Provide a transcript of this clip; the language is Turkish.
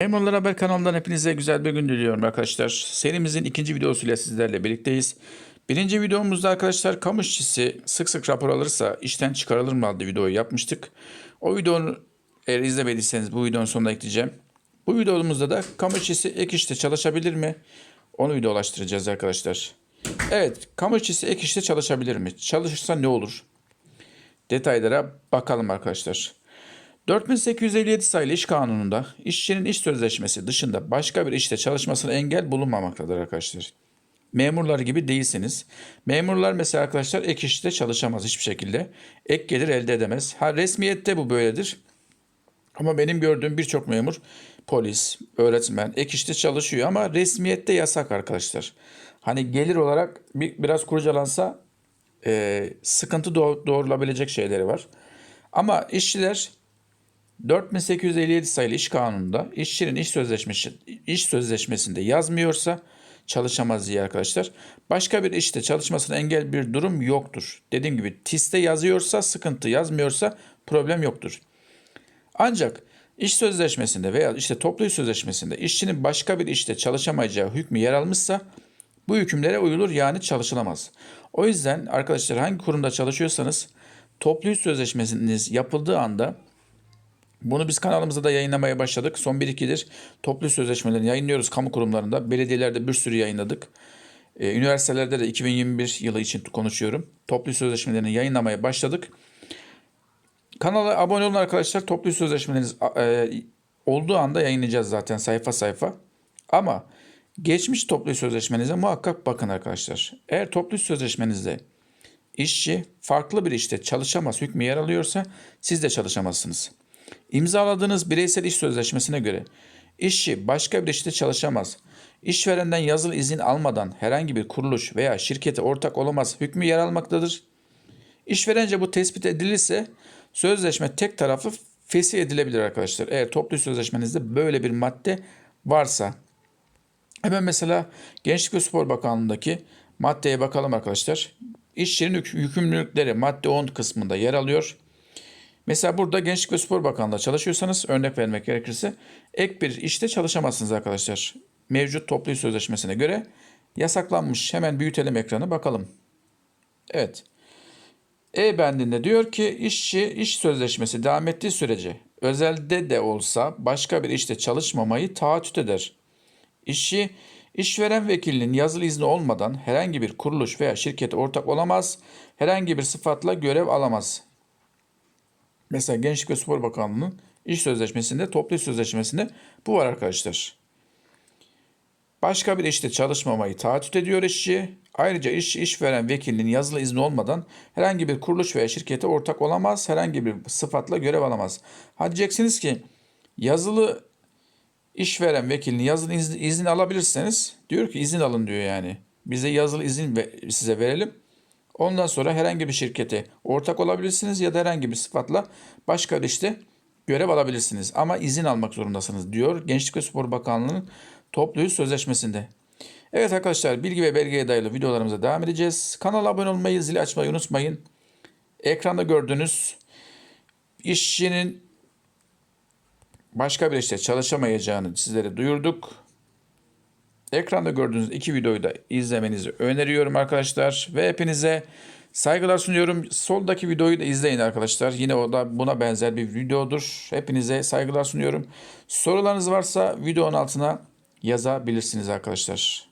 Memurlar Haber kanalından hepinize güzel bir gün diliyorum arkadaşlar. Serimizin ikinci videosuyla sizlerle birlikteyiz. Birinci videomuzda arkadaşlar kamu işçisi sık sık rapor alırsa işten çıkarılır mı adlı videoyu yapmıştık. O videonu eğer izlemediyseniz bu videonun sonuna ekleyeceğim. Bu videomuzda da kamu işçisi ek işte çalışabilir mi? Onu videolaştıracağız arkadaşlar. Evet, kamu işçisi ek işte çalışabilir mi? Çalışırsa ne olur? Detaylara bakalım arkadaşlar. 4857 sayılı iş kanununda işçinin iş sözleşmesi dışında başka bir işte çalışmasına engel bulunmamaktadır arkadaşlar. Memurlar gibi değilsiniz. Memurlar mesela arkadaşlar ek işte çalışamaz hiçbir şekilde. Ek gelir elde edemez. Ha resmiyette bu böyledir. Ama benim gördüğüm birçok memur, polis, öğretmen ek işte çalışıyor ama resmiyette yasak arkadaşlar. Hani gelir olarak bir, biraz kurcalansa e, sıkıntı doğ- doğrulabilecek şeyleri var. Ama işçiler 4857 sayılı iş kanununda işçinin iş sözleşmesi iş sözleşmesinde yazmıyorsa çalışamaz diye arkadaşlar. Başka bir işte çalışmasına engel bir durum yoktur. Dediğim gibi TİS'te yazıyorsa sıkıntı yazmıyorsa problem yoktur. Ancak iş sözleşmesinde veya işte toplu iş sözleşmesinde işçinin başka bir işte çalışamayacağı hükmü yer almışsa bu hükümlere uyulur yani çalışılamaz. O yüzden arkadaşlar hangi kurumda çalışıyorsanız toplu iş sözleşmeniz yapıldığı anda bunu biz kanalımızda da yayınlamaya başladık. Son 1-2'dir toplu sözleşmelerini yayınlıyoruz kamu kurumlarında. Belediyelerde bir sürü yayınladık. Ee, üniversitelerde de 2021 yılı için konuşuyorum. Toplu sözleşmelerini yayınlamaya başladık. Kanala abone olun arkadaşlar. Toplu sözleşmeleriniz e, olduğu anda yayınlayacağız zaten sayfa sayfa. Ama geçmiş toplu sözleşmenize muhakkak bakın arkadaşlar. Eğer toplu sözleşmenizde işçi farklı bir işte çalışamaz hükmü yer alıyorsa siz de çalışamazsınız. İmzaladığınız bireysel iş sözleşmesine göre işçi başka bir işte çalışamaz. İşverenden yazılı izin almadan herhangi bir kuruluş veya şirkete ortak olamaz hükmü yer almaktadır. İşverence bu tespit edilirse sözleşme tek taraflı fesih edilebilir arkadaşlar. Eğer toplu sözleşmenizde böyle bir madde varsa. Hemen mesela Gençlik ve Spor Bakanlığı'ndaki maddeye bakalım arkadaşlar. İşçinin yük- yükümlülükleri madde 10 kısmında yer alıyor. Mesela burada Gençlik ve Spor Bakanlığı'nda çalışıyorsanız örnek vermek gerekirse ek bir işte çalışamazsınız arkadaşlar. Mevcut toplu sözleşmesine göre yasaklanmış. Hemen büyütelim ekranı bakalım. Evet. E bendinde diyor ki işçi iş sözleşmesi devam ettiği sürece özelde de olsa başka bir işte çalışmamayı taahhüt eder. İşçi işveren vekilinin yazılı izni olmadan herhangi bir kuruluş veya şirkete ortak olamaz, herhangi bir sıfatla görev alamaz. Mesela Gençlik ve Spor Bakanlığı'nın iş sözleşmesinde, toplu iş sözleşmesinde bu var arkadaşlar. Başka bir işte çalışmamayı taahhüt ediyor işçi. Ayrıca işçi işveren vekilinin yazılı izni olmadan herhangi bir kuruluş veya şirkete ortak olamaz, herhangi bir sıfatla görev alamaz. Ha diyeceksiniz ki yazılı işveren vekilinin yazılı izni, izin alabilirseniz diyor ki izin alın diyor yani. Bize yazılı izin ve, size verelim. Ondan sonra herhangi bir şirkete ortak olabilirsiniz ya da herhangi bir sıfatla başka bir işte görev alabilirsiniz. Ama izin almak zorundasınız diyor Gençlik ve Spor Bakanlığı'nın toplu iş sözleşmesinde. Evet arkadaşlar bilgi ve belgeye dayalı videolarımıza devam edeceğiz. Kanala abone olmayı, zili açmayı unutmayın. Ekranda gördüğünüz işçinin başka bir işte çalışamayacağını sizlere duyurduk. Ekranda gördüğünüz iki videoyu da izlemenizi öneriyorum arkadaşlar. Ve hepinize saygılar sunuyorum. Soldaki videoyu da izleyin arkadaşlar. Yine o da buna benzer bir videodur. Hepinize saygılar sunuyorum. Sorularınız varsa videonun altına yazabilirsiniz arkadaşlar.